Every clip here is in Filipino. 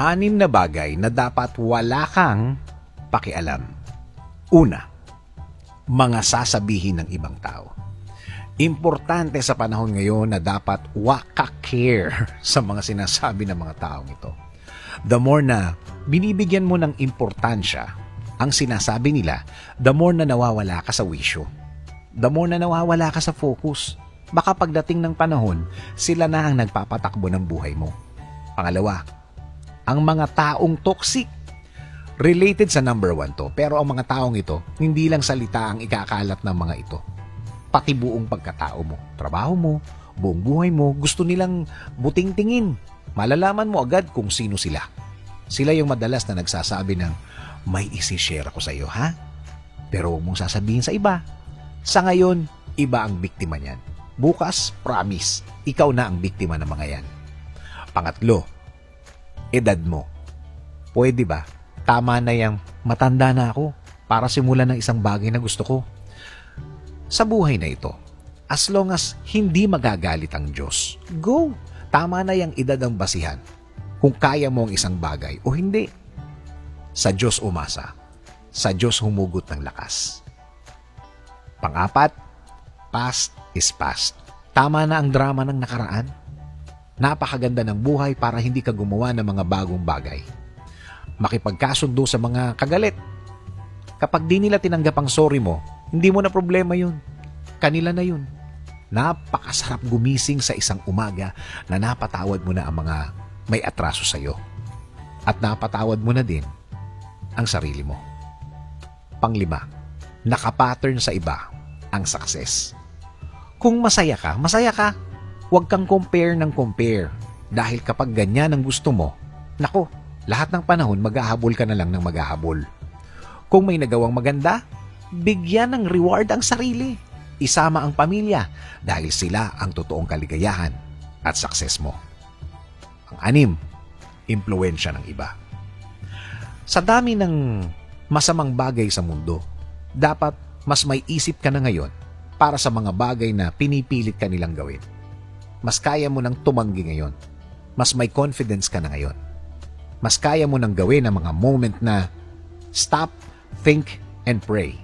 Anim na bagay na dapat wala kang pakialam. Una, mga sasabihin ng ibang tao. Importante sa panahon ngayon na dapat waka-care sa mga sinasabi ng mga taong ito. The more na binibigyan mo ng importansya ang sinasabi nila, the more na nawawala ka sa wisyo. The more na nawawala ka sa focus. Baka pagdating ng panahon, sila na ang nagpapatakbo ng buhay mo. Pangalawa, ang mga taong toxic. Related sa number one to, pero ang mga taong ito, hindi lang salita ang ikakalat ng mga ito. Pati buong pagkatao mo, trabaho mo, buong buhay mo, gusto nilang buting tingin. Malalaman mo agad kung sino sila. Sila yung madalas na nagsasabi ng, may isi-share ako sa iyo, ha? Pero huwag mong sasabihin sa iba. Sa ngayon, iba ang biktima niyan. Bukas, promise, ikaw na ang biktima ng mga yan. Pangatlo, edad mo. Pwede ba? Tama na yung matanda na ako para simulan ng isang bagay na gusto ko. Sa buhay na ito, as long as hindi magagalit ang Diyos, go! Tama na yung edad ang basihan kung kaya mo ang isang bagay o hindi. Sa Diyos umasa. Sa Diyos humugot ng lakas. Pangapat, past is past. Tama na ang drama ng nakaraan. Napakaganda ng buhay para hindi ka gumawa ng mga bagong bagay. Makipagkasundo sa mga kagalit. Kapag di nila tinanggap ang sorry mo, hindi mo na problema yun. Kanila na yun. Napakasarap gumising sa isang umaga na napatawad mo na ang mga may atraso sa'yo. At napatawad mo na din ang sarili mo. Panglima, nakapattern sa iba ang success. Kung masaya ka, masaya ka. Huwag kang compare ng compare. Dahil kapag ganyan ang gusto mo, nako, lahat ng panahon maghahabol ka na lang ng maghahabol. Kung may nagawang maganda, bigyan ng reward ang sarili. Isama ang pamilya dahil sila ang totoong kaligayahan at success mo. Ang anim, impluensya ng iba. Sa dami ng masamang bagay sa mundo, dapat mas may isip ka na ngayon para sa mga bagay na pinipilit ka nilang gawin. Mas kaya mo nang tumanggi ngayon. Mas may confidence ka na ngayon. Mas kaya mo nang gawin ang mga moment na stop, think, and pray.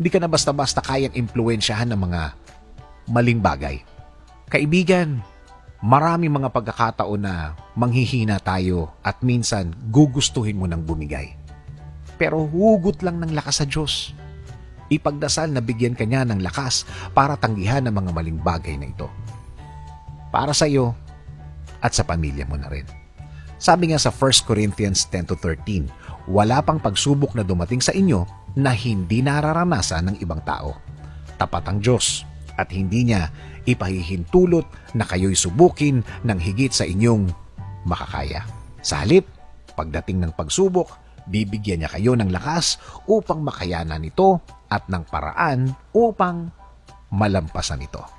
Hindi ka na basta-basta kayang impluensyahan ng mga maling bagay. Kaibigan, marami mga pagkakataon na manghihina tayo at minsan gugustuhin mo ng bumigay. Pero hugot lang ng lakas sa Diyos. Ipagdasal na bigyan ka niya ng lakas para tanggihan ang mga maling bagay na ito. Para sa iyo at sa pamilya mo na rin. Sabi nga sa 1 Corinthians 10-13, wala pang pagsubok na dumating sa inyo na hindi nararanasan ng ibang tao. Tapat ang Diyos at hindi niya ipahihintulot na kayo'y subukin ng higit sa inyong makakaya. Sa halip, pagdating ng pagsubok, bibigyan niya kayo ng lakas upang makayanan ito at ng paraan upang malampasan ito.